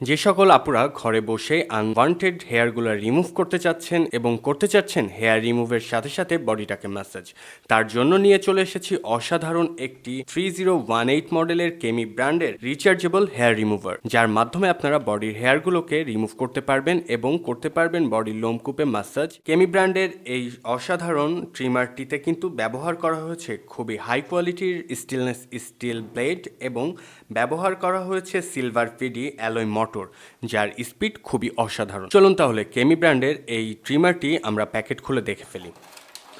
যে সকল আপুরা ঘরে বসে আনওয়ান্টেড হেয়ারগুলো রিমুভ করতে চাচ্ছেন এবং করতে চাচ্ছেন হেয়ার রিমুভের সাথে সাথে বডিটাকে ম্যাসাজ তার জন্য নিয়ে চলে এসেছি অসাধারণ একটি থ্রি জিরো ওয়ান এইট মডেলের কেমি ব্র্যান্ডের রিচার্জেবল হেয়ার রিমুভার যার মাধ্যমে আপনারা বডির হেয়ারগুলোকে রিমুভ করতে পারবেন এবং করতে পারবেন বডির লোমকূপে ম্যাসাজ কেমি ব্র্যান্ডের এই অসাধারণ ট্রিমারটিতে কিন্তু ব্যবহার করা হয়েছে খুবই হাই কোয়ালিটির স্টিলনেস স্টিল ব্লেড এবং ব্যবহার করা হয়েছে সিলভার পিডি অ্যালয় মোটর যার স্পিড খুবই অসাধারণ। চলুন তাহলে কেমি ব্র্যান্ডের এই ট্রিমারটি আমরা প্যাকেট খুলে দেখে ফেলি।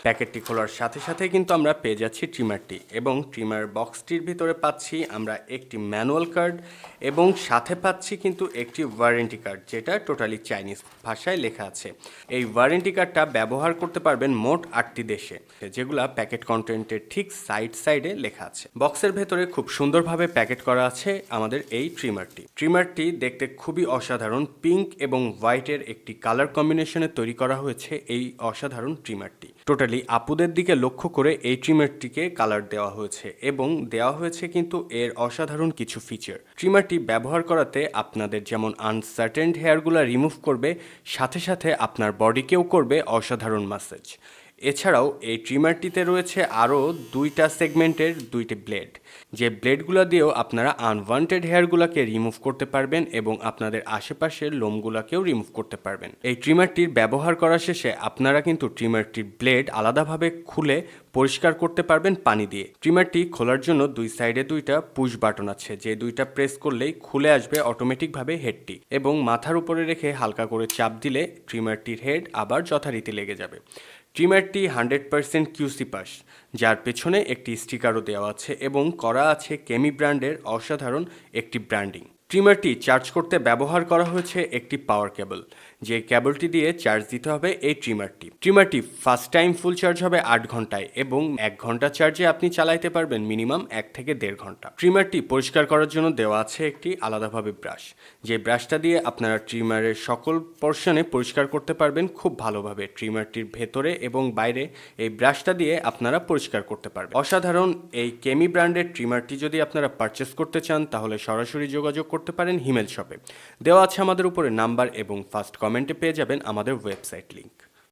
প্যাকেটটি খোলার সাথে সাথে কিন্তু আমরা পেয়ে যাচ্ছি ট্রিমারটি এবং ট্রিমার বক্সটির ভিতরে পাচ্ছি আমরা একটি ম্যানুয়াল কার্ড এবং সাথে পাচ্ছি কিন্তু একটি ওয়ারেন্টি কার্ড যেটা টোটালি চাইনিজ ভাষায় লেখা আছে। এই ওয়ারেন্টি কার্ডটা ব্যবহার করতে পারবেন মোট আটটি দেশে, যেগুলা প্যাকেট কন্টেন্টের ঠিক সাইড সাইডে লেখা আছে। বক্সের ভেতরে খুব সুন্দরভাবে প্যাকেট করা আছে আমাদের এই ট্রিমারটি। ট্রিমারটি দেখতে খুবই অসাধারণ, পিঙ্ক এবং হোয়াইটের একটি কালার কম্বিনেশনে তৈরি করা হয়েছে এই অসাধারণ ট্রিমারটি। টোটালি আপুদের দিকে লক্ষ্য করে এই ট্রিমারটিকে কালার দেওয়া হয়েছে এবং দেওয়া হয়েছে কিন্তু এর অসাধারণ কিছু ফিচার ট্রিমারটি ব্যবহার করাতে আপনাদের যেমন আনসার্টেন্ড হেয়ারগুলো রিমুভ করবে, সাথে সাথে আপনার বডিকেও করবে অসাধারণ ম্যাসেজ এছাড়াও এই ট্রিমারটিতে রয়েছে আরও দুইটা সেগমেন্টের দুইটি ব্লেড যে ব্লেডগুলো দিয়েও আপনারা আনওয়ান্টেড হেয়ারগুলোকে রিমুভ করতে পারবেন এবং আপনাদের আশেপাশের লোমগুলোকেও রিমুভ করতে পারবেন। এই ট্রিমারটির ব্যবহার করা শেষে আপনারা কিন্তু ট্রিমারটির ব্লেড আলাদাভাবে খুলে পরিষ্কার করতে পারবেন পানি দিয়ে। ট্রিমারটি খোলার জন্য দুই সাইডে দুইটা পুশ বাটন আছে, যে দুইটা প্রেস করলেই খুলে আসবে অটোমেটিকভাবে হেডটি এবং মাথার উপরে রেখে হালকা করে চাপ দিলে ট্রিমারটির হেড আবার যথারীতি লেগে যাবে। ট্রিমারটি হান্ড্রেড পারসেন্ট কিউসি পাস, যার পেছনে একটি স্টিকারও দেওয়া আছে এবং করা আছে কেমি ব্র্যান্ডের অসাধারণ একটি ব্র্যান্ডিং। ট্রিমারটি চার্জ করতে ব্যবহার করা হয়েছে একটি পাওয়ার কেবল। যে কেবলটি দিয়ে চার্জ দিতে হবে এই ট্রিমারটি ট্রিমারটি ফার্স্ট টাইম ফুল চার্জ হবে আট ঘন্টায় এবং এক ঘণ্টা চার্জে আপনি চালাইতে পারবেন মিনিমাম এক থেকে দেড় ঘণ্টা। ট্রিমারটি পরিষ্কার করার জন্য দেওয়া আছে একটি আলাদাভাবে ব্রাশ। যে ব্রাশটা দিয়ে আপনারা ট্রিমারের সকল পোর্শনে পরিষ্কার করতে পারবেন খুব ভালোভাবে ট্রিমারটির ভেতরে এবং বাইরে এই ব্রাশটা দিয়ে আপনারা পরিষ্কার করতে পারবেন। অসাধারণ এই কেমি ব্র্যান্ডের ট্রিমারটি যদি আপনারা পারচেস করতে চান তাহলে সরাসরি যোগাযোগ করতে পারেন হিমেল শপে। দেওয়া আছে আমাদের উপরে নাম্বার এবং ফার্স্ট কমেন্টে পেয়ে যাবেন আমাদের ওয়েবসাইট লিঙ্ক